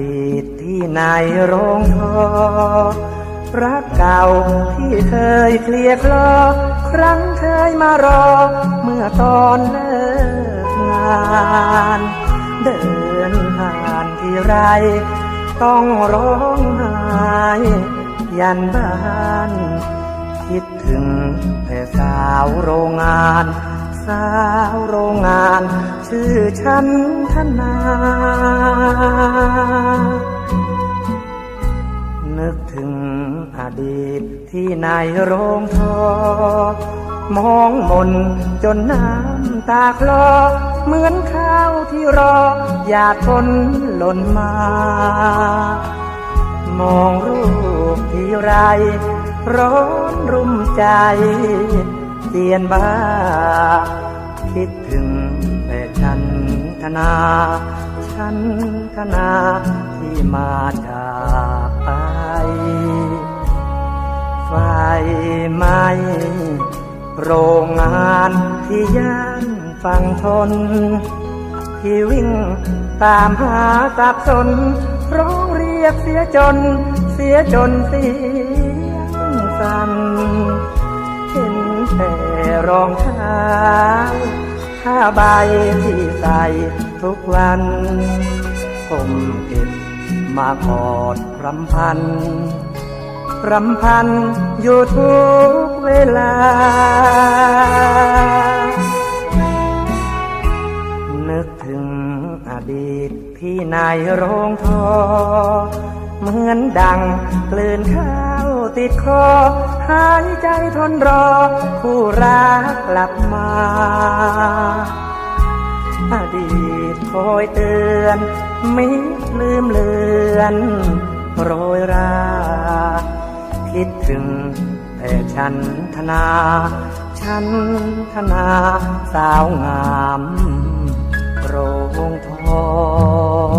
ดีตที่ในโรงทอรักเก่าที่เคยเคลียคลอ ครั้งเคยมารอ เมื่อตอนเลิกงาน เดินผ่านที่ไร ต้องร้องไห้ยันบ้าน คิดถึงแต่สาวโรงงาน สาวโรงงาน ชื่อฉันธนา นึกถึงอดีตที่ในโรงทอ มองมนจนน้ำตาคลอ เหมือนข้าวที่รอ อยากทนหล่นมา มองรูปที่ไรร้อนรุ่มใจเตียนบ้า คิดถึง ธนาฉันธนาที่มาจากไป ไฟไหมโรงงานที่ย่านฝั่งทน ที่วิ่งตามหาสับสนร้องเรียกเสียจน เสียจนเสียงสั่นเห็นแต่รองเท้า ผ้าใบที่ใส่ทุกวัน ผมเก็บมากอดรำพัน รำพันอยู่ทุกเวลา นึกถึงอดีตที่ในโรงทอ เหมือนดังกลืนข้า ติดคอ หายใจทนรอผู้รักกลับมา อดีตคอยเตือนมิลืมเลือนโรยรา คิดถึงแต่ฉันธนา ฉันธนา สาวงามโรงทอง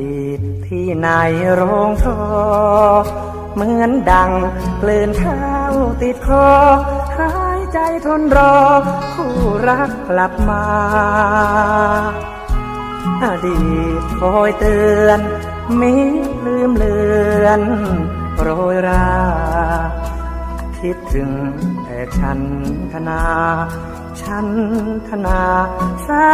ดีตที่ในโรงทอเหมือนดังกลืนข้าวติดคอหายใจทนรอ คู่รักกลับมา อดีตคอยเตือนมิลืมเลือนโรยรา คิดถึงแต่ฉันธนา ฉันธนาสา